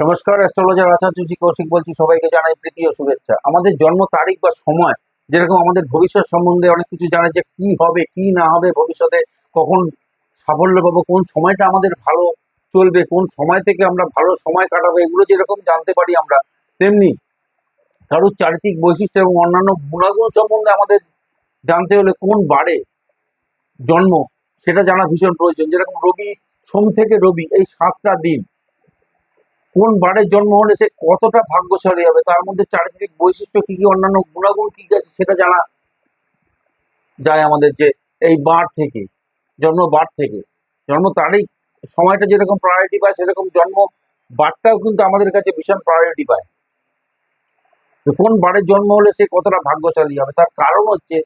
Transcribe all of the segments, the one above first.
নমস্কার অ্যাস্ট্রোলজার আচার্য জি কৌশিক বলছি, সবাইকে জানাই প্রীতি ও শুভেচ্ছা। আমাদের জন্ম তারিখ বা সময়, যেরকম আমাদের ভবিষ্যৎ সম্বন্ধে অনেক কিছু জানে যে কি হবে, কি না হবে ভবিষ্যতে, কখন সাফল্য পাবো, কোন সময়টা আমাদের ভালো চলবে, কোন সময় থেকে আমরা ভালো সময় কাটাবো, এগুলো যেরকম জানতে পারি আমরা, তেমনি কারোর চারিত্রিক বৈশিষ্ট্য এবং অন্যান্য গুণাগুণ সম্বন্ধে আমাদের জানতে হলে কোন বারে জন্ম, সেটা জানা ভীষণ প্রয়োজন। যেরকম রবি, সোম থেকে রবি, এই সাতটা দিন কোন বারে জন্ম হলে সে কতটা ভাগ্যশালী হবে? তার মধ্যে চারিত্রিক বৈশিষ্ট্য কি কি? অন্যান্য গুণাগুণ কি আছে সেটা জানা যায় আমাদের যে এই বার থেকে, জন্ম বার থেকে। জন্ম তারিখ সময়টা যেরকম প্রায়োরিটি পায়, সেরকম জন্ম বারটাও কিন্তু আমাদের কাছে ভীষণ প্রায়োরিটি পায়। তো কোন বারে জন্ম হলে সে কতটা ভাগ্যশালী হবে? তার কারণ হচ্ছে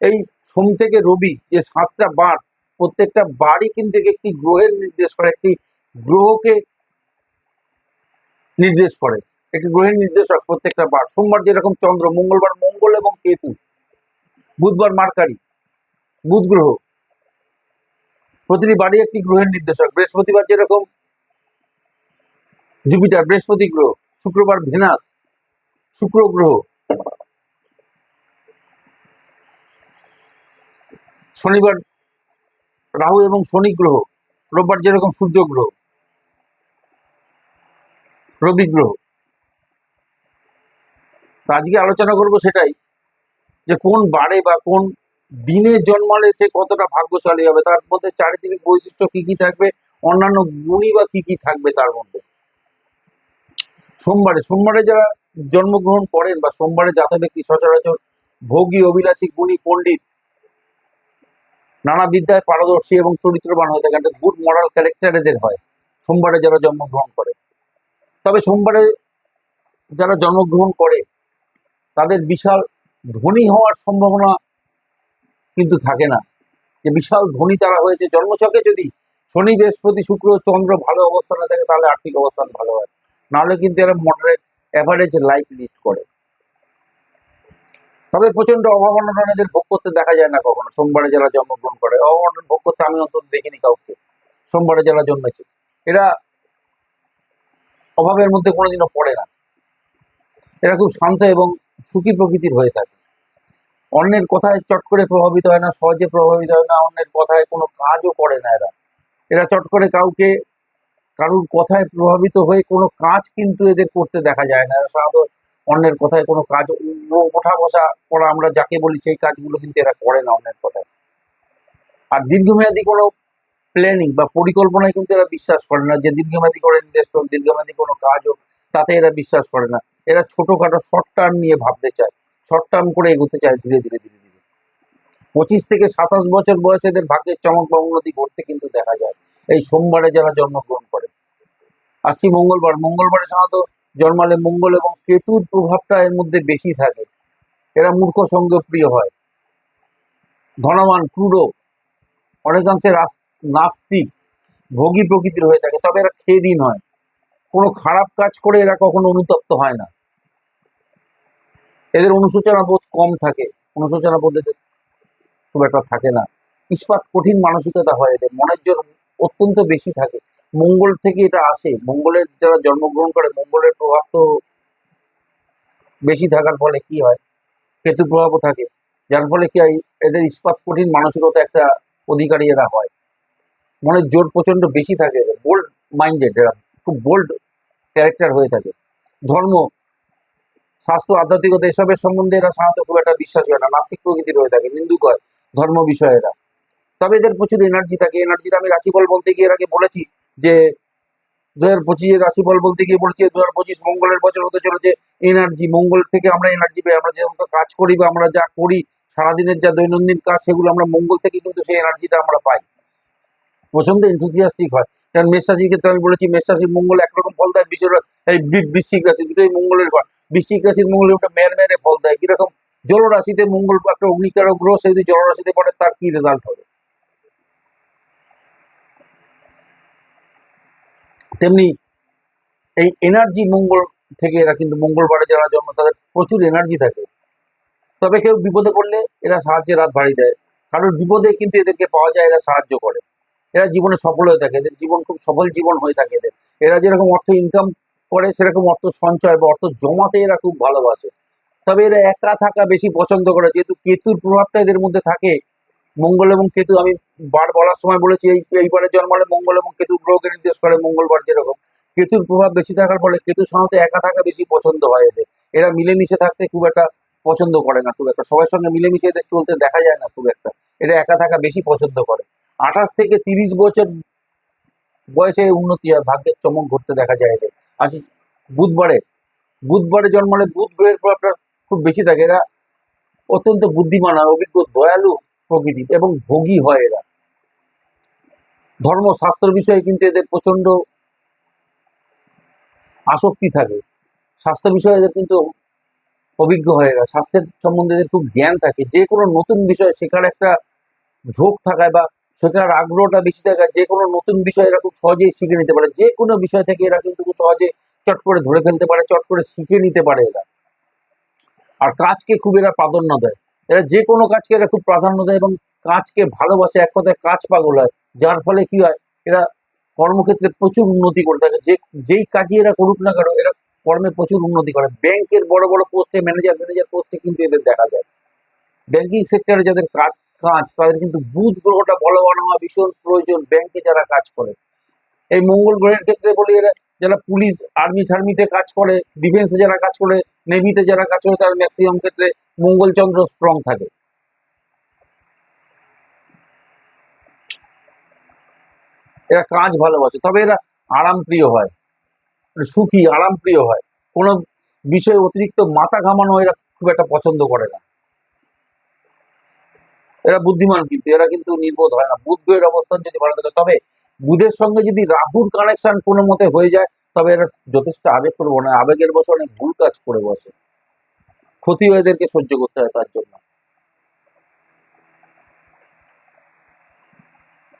এই সোম থেকে রবি যে সাতটা বার প্রত্যেকটা বারই কিন্তু একটি গ্রহের নির্দেশ করে। একটি গ্রহকে নির্দেশ করে। একটি গ্রহের নির্দেশক প্রত্যেকটা বার। সোমবার যেরকম চন্দ্র, মঙ্গলবার মঙ্গল এবং কেতু। বুধবার মার্কারি, বুধ গ্রহ। প্রতিটি বাড়ি একটি গ্রহের নির্দেশক বৃহস্পতিবার যেরকম, জুপিটার বৃহস্পতি গ্রহ, শুক্রবার ভেনাস, শুক্র গ্রহ। শনিবার রাহু এবং শনি গ্রহ। রোববার যেরকম সূর্য গ্রহ। রবি গ্রহ। তো আজকে আলোচনা করব সেটাই, যে কোন বারে বা কোন দিনে জন্মালে সে কতটা ভাগ্যশালী হবে, তার মধ্যে চারিত্রিক বৈশিষ্ট্য কি কি থাকবে, অন্যান্য গুণী বা কি কি থাকবে তার মধ্যে। সোমবারে সোমবারে যারা জন্মগ্রহণ করেন বা সোমবারে জাত ব্যক্তি সচরাচর ভোগী, অভিলাষী, গুণী, পণ্ডিত, নানা বিদ্যায় পারদর্শী এবং চরিত্রবান হয়ে থাকে একটা গুড মরাল ক্যারেক্টার এদের হয়, সোমবারে যারা জন্মগ্রহণ করে। তবে সোমবারে যারা জন্মগ্রহণ করে, তাদের বিশাল ধনী হওয়ার সম্ভাবনা কিন্তু থাকে না। যে বিশাল ধনী তারা হয়েছে, জন্মছকে যদি শনি, বৃহস্পতি, শুক্র, চন্দ্র ভালো অবস্থানে থাকে, তাহলে আর্থিক অবস্থান ভালো হয়। নাহলে কিন্তু এরা মডারেট অ্যাভারেজ লাইফ লিড করে। তবে প্রচণ্ড অভাব অনটন এদের ভোগ করতে দেখা যায় না কখনো। সোমবারে যারা জন্মগ্রহণ করে, অভাব অনটন ভোগ করতে আমি অন্তত দেখিনি কাউকে। সোমবারে যারা জন্মেছে, এরা অভাবের মধ্যে কোনোদিনও পড়ে না। এরা খুব শান্ত এবং সুখী প্রকৃতির হয়ে থাকে। অন্যের কথায় চট করে প্রভাবিত হয় না, সহজে প্রভাবিত হয় না, অন্যের কথায় কোনো কাজও করে না এরা। এরা চট করে কাউকে, কারুর কথায় প্রভাবিত হয়ে কোনো কাজ কিন্তু এদের করতে দেখা যায় না। এরা সাধারণত অন্যের কথায় কোনো কাজ ওঠা বসা করা আমরা যাকে বলি সেই কাজগুলো কিন্তু এরা করে না অন্যের কথায়। আর দীর্ঘমেয়াদী কোনো প্ল্যানিং বা পরিকল্পনায় কিন্তু এরা বিশ্বাস করে না যে দীর্ঘমেয়াদী করে ইনভেস্ট হোক, দীর্ঘমেয়াদী কোনো কাজ হোক, তাতে এরা বিশ্বাস করে না। এরা ছোটখাটো শর্ট টার্ম নিয়ে ভাবতে চায়। শর্ট টার্ম করে এগোতে চায় ধীরে ধীরে ধীরে ধীরে। পঁচিশ থেকে সাতাশ বছর বয়সে এদের ভাগ্যের চমক বা উন্নতি ঘটতে কিন্তু দেখা যায়। এই সোমবারে যারা জন্মগ্রহণ করে। আসছি মঙ্গলবার। মঙ্গলবারে সাধারণত জন্মালে মঙ্গল এবং কেতুর প্রভাবটা এর মধ্যে বেশি থাকে। এরা মূর্খ সঙ্গ প্রিয় হয়। ধনবান, ক্রুড়ো। অনেকাংশে রাস- নাস্তিক, ভোগী প্রকৃতির হয়ে থাকে, তবে এরা খেদি নয়। কোনো খারাপ কাজ করে এরা কখনো অনুতপ্ত হয় না। এদের অনুশোচনা বোধ কম থাকে। অনুশোচনা বোধ এদের খুব একটা থাকে না। ইস্পাত কঠিন মানসিকতা হয় এদের, মনের জোর অত্যন্ত বেশি থাকে। মঙ্গল থেকে এটা আসে। মঙ্গলের যারা জন্মগ্রহণ করে, মঙ্গলের প্রভাব তো বেশি থাকার ফলে কি হয়? কেতু প্রভাবও থাকে। যার ফলে কি হয়? এদের ইস্পাত কঠিন মানসিকতা একটা অধিকারী এরা হয়। মনের জোর প্রচণ্ড বেশি থাকে বোল্ড মাইন্ডেড এরা খুব বোল্ড ক্যারেক্টার হয়ে থাকে। ধর্ম, স্বাস্থ্য, আধ্যাত্মিকতা, এসবের সম্বন্ধে এরা সাধারণত খুব একটা বিশ্বাস হয় না, নাস্তিক প্রকৃতির হয়ে থাকে নিন্দুক হয় ধর্ম বিষয়েরা তবে এদের প্রচুর এনার্জি থাকে এনার্জিটা আমি রাশিফল বলতে গিয়ে এর আগে বলেছি যে দু হাজার পঁচিশের রাশিফল বলতে গিয়ে বলেছি দু হাজার পঁচিশ মঙ্গলের বছর হতে চলেছে এনার্জি মঙ্গল থেকে আমরা এনার্জি পাই, আমরা যে কাজ করি বা আমরা যা করি, সারাদিনের যা দৈনন্দিন কাজ, সেগুলো আমরা মঙ্গল থেকে কিন্তু সেই এনার্জিটা আমরা পাই। প্রচণ্ড এনথুজিয়াস্টিক হয়। কারণ মেষ রাশির ক্ষেত্রে আমি বলেছি মেষ রাশির মঙ্গল একরকম ফল দেয় এই বৃশ্চিক রাশি দুটোই মঙ্গলের ঘর বৃশ্চিক রাশির মঙ্গল ওটা মেয়ের মেয়েরে ফল দেয়। কীরকম জলরাশিতে মঙ্গল একটা অগ্নিকারক গ্রহ, সে যদি জলরাশিতে পড়ে, তার কি রেজাল্ট হবে? তেমনি এই এনার্জি মঙ্গল থেকে এরা কিন্তু মঙ্গলবারে যারা জন্ম, তাদের প্রচুর এনার্জি থাকে। তবে কেউ বিপদে পড়লে এরা সাহায্যের হাত বাড়িয়ে দেয়। কারোর বিপদে কিন্তু এদেরকে পাওয়া যায়, এরা সাহায্য করে। এরা জীবনে সফল হয়ে থাকে, এদের জীবন খুব সফল জীবন হয়ে থাকে এদের। এরা যেরকম অর্থ ইনকাম করে, সেরকম অর্থ সঞ্চয় বা অর্থ জমাতে এরা খুব ভালোবাসে। তবে এরা একা থাকা বেশি পছন্দ করে, যেহেতু কেতুর প্রভাবটা এদের মধ্যে থাকে। মঙ্গল এবং কেতু, আমি বার বলার সময় বলেছি, এই এইবারে জন্মালে মঙ্গল এবং কেতু গ্রহকে নির্দেশ করে মঙ্গলবার যেরকম। কেতুর প্রভাব বেশি থাকার ফলে কেতু সাধারণত একা থাকা বেশি পছন্দ হয় এদের। এরা মিলেমিশে থাকতে খুব একটা পছন্দ করে না, খুব একটা। সবার সঙ্গে মিলেমিশে এদের চলতে দেখা যায় না খুব একটা। এরা একা থাকা বেশি পছন্দ করে। আঠাশ থেকে তিরিশ বছর বয়সে উন্নতি হয়, ভাগ্যের চমক ঘটতে দেখা যায় এদের। আসি বুধবারে বুধবারে জন্মালে বুধ গ্রহের প্রভাবটা খুব বেশি থাকে। এরা অত্যন্ত বুদ্ধিমান হয়, অভিজ্ঞ, দয়ালু প্রকৃতি এবং ভোগী হয় এরা। ধর্ম, শাস্ত্র বিষয়ে কিন্তু এদের প্রচণ্ড আসক্তি থাকে। স্বাস্থ্য বিষয়ে এদের কিন্তু অভিজ্ঞ হয় এরা। স্বাস্থ্যের সম্বন্ধে এদের খুব জ্ঞান থাকে। যে কোনো নতুন বিষয় শেখার একটা ঝোঁক থাকায় বা শেখার আগ্রহটা বেশি থাকায় যে কোনো নতুন বিষয় এরা খুব সহজেই শিখে নিতে পারে। যে কোনো বিষয় থেকে এরা কিন্তু খুব সহজে চট করে ধরে ফেলতে পারে, চট করে শিখে নিতে পারে এরা। আর কাজকে খুব এরা প্রাধান্য দেয়। এরা যে কোনো কাজকে এরা খুব প্রাধান্য দেয় এবং কাজকে ভালোবাসে, এক কথায় কাজ পাগল হয়। যার ফলে কি হয়, এরা কর্মক্ষেত্রে প্রচুর উন্নতি করে থাকে। যে, যেই কাজই এরা করুক না কেন, এরা কর্মে প্রচুর উন্নতি করে। ব্যাংকের বড় বড় পোস্টে, ম্যানেজার ম্যানেজার পোস্টে কিন্তু এদের দেখা যায়। ব্যাংকিং সেক্টরে যাদের কাজ কাজ তাদের কিন্তু বুধ গ্রহটা বলবান হওয়া ভীষণ প্রয়োজন ব্যাংকে যারা কাজ করে। এই মঙ্গল গ্রহের ক্ষেত্রে বলি এরা, যারা পুলিশ আর্মি টার্মিতে কাজ করে ডিফেন্সে যারা কাজ করে নেভিতে যারা কাজ করে, তার ম্যাক্সিমাম ক্ষেত্রে মঙ্গলচন্দ্র স্ট্রং থাকে। এরা কাজ ভালোবাসে, তবে এরা আরাম প্রিয় হয়। মানে সুখী আরাম প্রিয় হয়। কোনো বিষয়ে অতিরিক্ত মাথা ঘামানো এরা খুব একটা পছন্দ করে না। এরা বুদ্ধিমান কিন্তু, এরা কিন্তু নির্বোধ হয় না। বুধ গ্রহের অবস্থান যদি ভালো থাকে, তবে বুধের সঙ্গে যদি রাহুর কানেকশন কোনো মতে হয়ে যায়, তবে এরা যথেষ্ট আবেগ করব না আবেগের বসে অনেক ভুল কাজ করে বসে। ক্ষতিও এদেরকে সহ্য করতে হয় তার জন্য।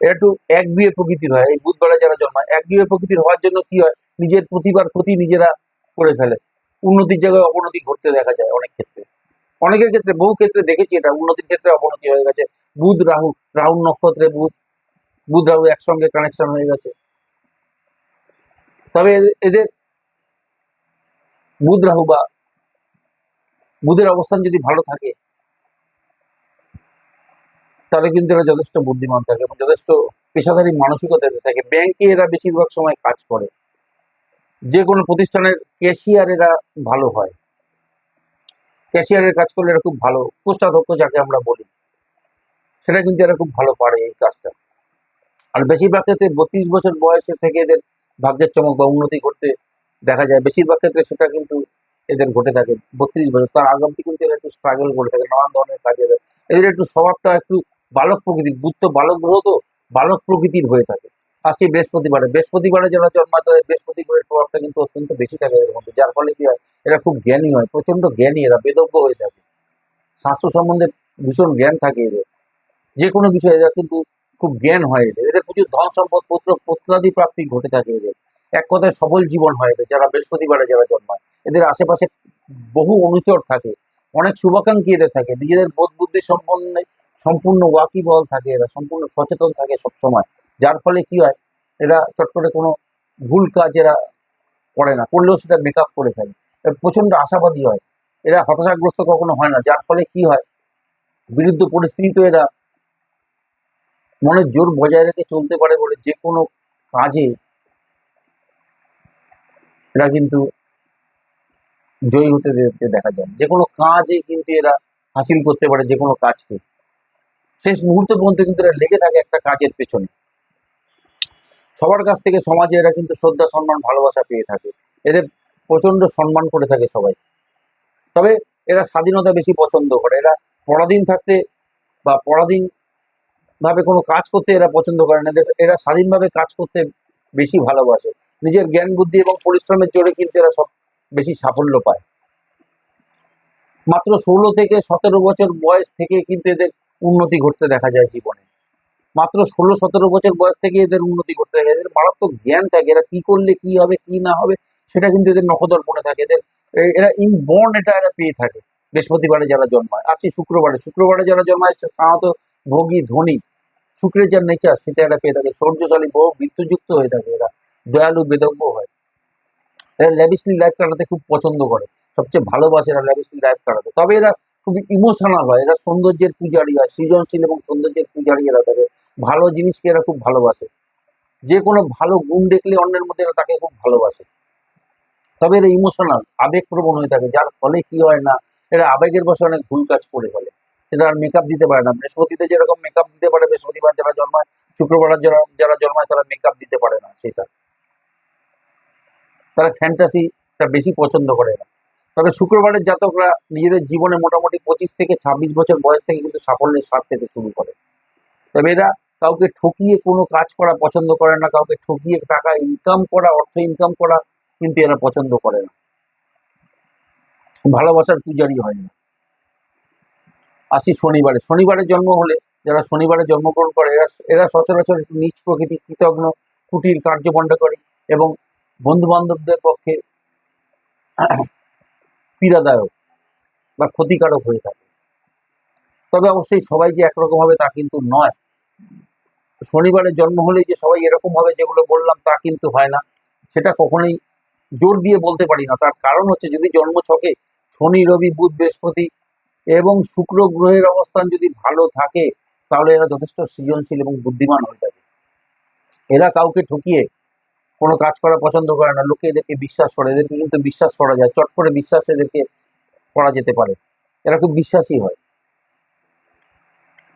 এরা একটু এক বিয়ে প্রকৃতির হয়, এই বুধবারে যারা জন্মায় এক বিয়ে প্রকৃতির হওয়ার জন্য কি হয়? নিজের প্রতিভার ক্ষতি নিজেরা করে ফেলে। উন্নতির জায়গায় অবনতি ঘটতে দেখা যায় অনেক ক্ষেত্রে। অনেকের ক্ষেত্রে, বহু ক্ষেত্রে দেখেছি এটা, উন্নতির ক্ষেত্রে অবনতি হয়ে গেছে। বুধ, রাহু, রাহুর নক্ষত্রে বুধ বুধ, রাহু একসঙ্গে কানেকশন হয়ে গেছে। তবে এদের বুধ, রাহু বা বুধের অবস্থান যদি ভালো থাকে, তাহলে কিন্তু এরা যথেষ্ট বুদ্ধিমান থাকে এবং যথেষ্ট পেশাদারি মানসিকতা থাকে। ব্যাংকে এরা বেশিরভাগ সময় কাজ করে। যে কোনো প্রতিষ্ঠানের ক্যাশিয়ার এরা ভালো হয়। ক্যাশিয়ারের কাজ করলে এরা খুব ভালো কোষাধ্যক্ষ যাকে আমরা বলি। সেটা কিন্তু এরা খুব ভালো পারে এই কাজটা। আর বেশিরভাগ ক্ষেত্রে বত্রিশ বছর বয়সের থেকে এদের ভাগ্যের চমক বা উন্নতি করতে দেখা যায়। বেশিরভাগ ক্ষেত্রে সেটা কিন্তু এদের ঘটে থাকে বত্রিশ বছর। তার আগামী কিন্তু এরা একটু স্ট্রাগল করে থাকে, নানান ধরনের কাজে এদের একটু স্বভাবটা একটু বালক প্রকৃতির। তো বালক গ্রহ তো বালক প্রকৃতির হয়ে থাকে। আসছি বৃহস্পতিবারে। বৃহস্পতিবারে যারা জন্মায় তাদের বৃহস্পতি গ্রহের প্রভাবটা কিন্তু অত্যন্ত বেশি থাকে এদের মধ্যে। যার ফলে কি হয়, এরা খুব জ্ঞানী হয় প্রচণ্ড জ্ঞানী, এরা বেদজ্ঞ হয়ে থাকে। স্বাস্থ্য সম্বন্ধে ভীষণ জ্ঞান থাকে এদের। যে কোনো বিষয়ে এরা কিন্তু খুব জ্ঞান হয় এদের। এদের প্রচুর ধন সম্পদ, পুত্র, পুত্রাদি প্রাপ্তি ঘটে থাকে এদের। এক কথায় সবল জীবন হয় এদের, যারা বৃহস্পতিবারে যারা জন্মায়। এদের আশেপাশে বহু অনুচর থাকে। অনেক শুভাকাঙ্ক্ষী এদের থাকে। নিজেদের বোধ বুদ্ধি সম্পন্ন সম্পূর্ণ ওয়াকিবল থাকে এরা, সম্পূর্ণ সচেতন থাকে সবসময়। যার ফলে কি হয় এরা চট করে কোনো ভুল কাজ এরা করে না, করলেও সেটা মেকআপ করে এরা প্রচণ্ড আশাবাদী হয়। এরা হতাশাগ্রস্ত কখনো হয় না, যার ফলে কি হয়? বিরুদ্ধ পরিস্থিতিতে এরা মনের জোর বজায় রেখে চলতে পারে বলে যে কোনো কাজে এরা কিন্তু জয়ী হতে দেখা যায় যে কোনো কাজে কিন্তু এরা হাসিল করতে পারে যে কোনো কাজকে। শেষ মুহূর্ত পর্যন্ত কিন্তু এরা লেগে থাকে একটা কাজের পেছনে। সবার কাছ থেকে সমাজে এরা কিন্তু শ্রদ্ধা, সম্মান, ভালোবাসা পেয়ে থাকে। এদের প্রচণ্ড সম্মান করে থাকে সবাই। তবে এরা স্বাধীনতা বেশি পছন্দ করে। এরা পরাধীন থাকতে বা পরাধীন ভাবে কোনো কাজ করতে এরা পছন্দ করে না। এরা স্বাধীনভাবে কাজ করতে বেশি ভালোবাসে। নিজের জ্ঞান, বুদ্ধি এবং পরিশ্রমের জোরে কিন্তু এরা সব বেশি সাফল্য পায়। মাত্র ষোলো থেকে সতেরো বছর বয়স থেকে কিন্তু এদের উন্নতি ঘটতে দেখা যায় জীবনে। মাত্র ষোলো, সতেরো বছর বয়স থেকে এদের উন্নতি করতে থাকে। এদের মারাত্মক জ্ঞান থাকে। এরা কি করলে কি হবে, কি না হবে, সেটা কিন্তু এদের নখদর্পণে থাকে। এদের এরা ইনবর্ন এটা এরা পেয়ে থাকে বৃহস্পতিবারে যারা জন্মায়। আসছে শুক্রবারে শুক্রবারে যারা জন্মায় সাধারণত ভোগী ধনী। শুক্রের যার নেচার সেটা এরা পেয়ে থাকে। সৌর্যশালী বহু বৃত্তযুক্ত হয়ে থাকে এরা। দয়ালু বেদজ্ঞ হয়। এরা ল্যাভিসলি লাইফ কাটাতে খুব পছন্দ করে। সবচেয়ে ভালোবাসে এরা ল্যাভিসলি লাইফ কাটাতে। তবে এরা খুবই ইমোশনাল হয়। এরা সৌন্দর্যের পূজারী হয়। সৃজনশীল এবং সৌন্দর্যের পূজারী এরা থাকে। ভালো জিনিসকে এরা খুব ভালোবাসে। যে কোনো ভালো গুণ দেখলে অন্যের মধ্যে এরা তাকে খুব ভালোবাসে। তবে এরা ইমোশনাল আবেগপ্রবণ হয়ে থাকে, যার ফলে কি হয় না, এরা আবেগের বসে অনেক ভুল কাজ করে ফেলে। এরা আর মেকআপ দিতে পারে না। বৃহস্পতিতে যেরকম মেকআপ দিতে পারে, বৃহস্পতিবার যারা জন্মায় শুক্রবার যারা যারা জন্মায় তারা মেকআপ দিতে পারে না সেটা। তারা ফ্যান্টাসিটা বেশি পছন্দ করে না। তবে শুক্রবারের জাতকরা নিজেদের জীবনে মোটামুটি পঁচিশ থেকে ছাব্বিশ বছর বয়স থেকে কিন্তু সাফল্যের স্বাদ পেতে শুরু করে। তবে এরা কাউকে ঠকিয়ে কোনো কাজ করা পছন্দ করে না, কাউকে ঠকিয়ে টাকা ইনকাম করা, অর্থ ইনকাম করা কিন্তু এরা পছন্দ করে না। ভালোবাসার পূজারি হয় না। আসি শনিবারে। শনিবারে জন্ম হলে যারা শনিবারে জন্মগ্রহণ করে, এরা এরা সচরাচর একটু নিচ প্রকৃতি কৃতজ্ঞ কুটির কার্যপণ্ড করে এবং বন্ধু বান্ধবদের পক্ষে পীড়াদায়ক বা ক্ষতিকারক হয়ে থাকে। তবে অবশ্যই সবাই যে একরকম হবে তা কিন্তু নয়। শনিবারে জন্ম হলে যে সবাই এরকম হবে যেগুলো বললাম তা কিন্তু হয় না। সেটা কখনোই জোর দিয়ে বলতে পারি না। তার কারণ হচ্ছে যদি জন্ম ছকে শনি, রবি, বুধ, বৃহস্পতি এবং শুক্র গ্রহের অবস্থান যদি ভালো থাকে, তাহলে এরা যথেষ্ট সৃজনশীল এবং বুদ্ধিমান হয়ে থাকে এরা কাউকে ঠকিয়ে কোনো কাজ করা পছন্দ করে না। লোকে এদেরকে বিশ্বাস করে। এদেরকে কিন্তু বিশ্বাস করা যায়। চট করে বিশ্বাস এদেরকে করা যেতে পারে। এরা খুব বিশ্বাসী হয়।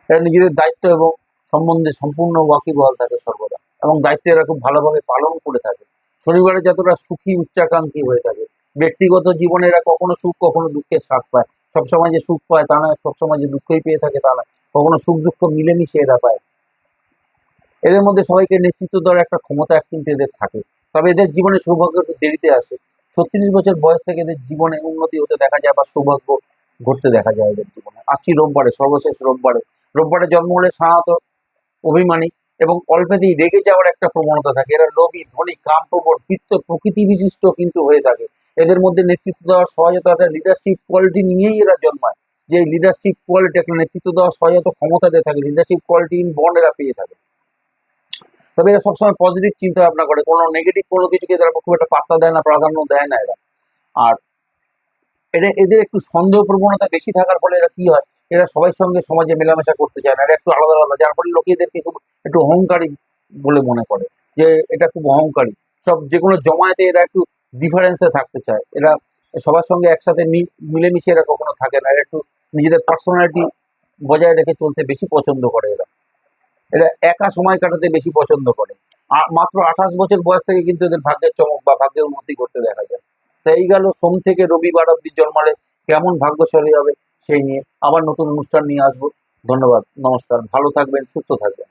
এরা নিজেদের দায়িত্ব এবং সম্বন্ধে সম্পূর্ণ ওয়াকিবহাল থাকে সর্বদা। এবং দায়িত্ব এরা খুব ভালোভাবে পালন করে থাকে। শনিবারে যতটা সুখী, উচ্চাকাঙ্ক্ষী হয়ে থাকে। ব্যক্তিগত জীবনে এরা কখনো সুখ, কখনো দুঃখের স্বাদ পায়। সবসময় যে সুখ পায় তা নয়, সবসময় যে দুঃখই পেয়ে থাকে তা নয়। কখনো সুখ, দুঃখ মিলেমিশে এরা পায়। এদের মধ্যে সবাইকে নেতৃত্ব দেওয়ার একটা ক্ষমতা এক কিন্তু এদের থাকে। তবে এদের জীবনে সৌভাগ্য একটু দেরিতে আসে। ছত্রিশ বছর বয়স থেকে এদের জীবনে উন্নতি হতে দেখা যায় বা সৌভাগ্য ঘটতে দেখা যায় এদের জীবনে। আসছি রোববারে, সর্বশেষ রোববারে। রোববারে জন্ম হলে সাধারণত অভিমানী এবং অল্পেতেই রেগে যাওয়ার একটা প্রবণতা থাকে। এরা লোভী, ধনী কামপ্রবণ পিত্ত প্রকৃতি বিশিষ্ট কিন্তু হয়ে থাকে। এদের মধ্যে নেতৃত্ব দেওয়ার সহায়তা একটা লিডারশিপ কোয়ালিটি নিয়েই এরা জন্মায়। যে লিডারশিপ কোয়ালিটি একটা নেতৃত্ব দেওয়ার সহায়তা ক্ষমতা দিয়ে থাকে লিডারশিপ কোয়ালিটি ইন বন্ড এরা পেয়ে থাকে। তবে এরা সবসময় পজিটিভ চিন্তা ভাবনা করে। কোনো নেগেটিভ কোনো কিছুকে তারা খুব একটা পাত্তা দেয় না, প্রাধান্য দেয় না এরা। আর এটা এদের একটু সন্দেহ প্রবণতা বেশি থাকার ফলে এরা কি হয়? এরা সবার সঙ্গে সমাজে মেলামেশা করতে চায় না, এরা একটু আলাদা আলাদা, যার ফলে লোকে এদেরকে খুব একটু অহংকারী বলে মনে করে যে এটা খুব অহংকারী। সব যে কোনো জমায়েতে এরা একটু ডিফারেন্সে থাকতে চায়। এরা সবার সঙ্গে একসাথে মিলেমিশে এরা কখনো থাকে না, এরা একটু নিজেদের পার্সোনালিটি বজায় রেখে চলতে বেশি পছন্দ করে এরা। এরা একা সময় কাটাতে বেশি পছন্দ করে। মাত্র আঠাশ বছর বয়স থেকে কিন্তু এদের ভাগ্যের চমক বা ভাগ্যের উন্নতি করতে দেখা যায়। তাই গেল সোম থেকে রবিবার অব্দি জন্মালে কেমন ভাগ্যশালী হবে? সেই নিয়ে আবার নতুন অনুষ্ঠান নিয়ে আসব। ধন্যবাদ নমস্কার ভালো থাকবেন সুস্থ থাকবেন।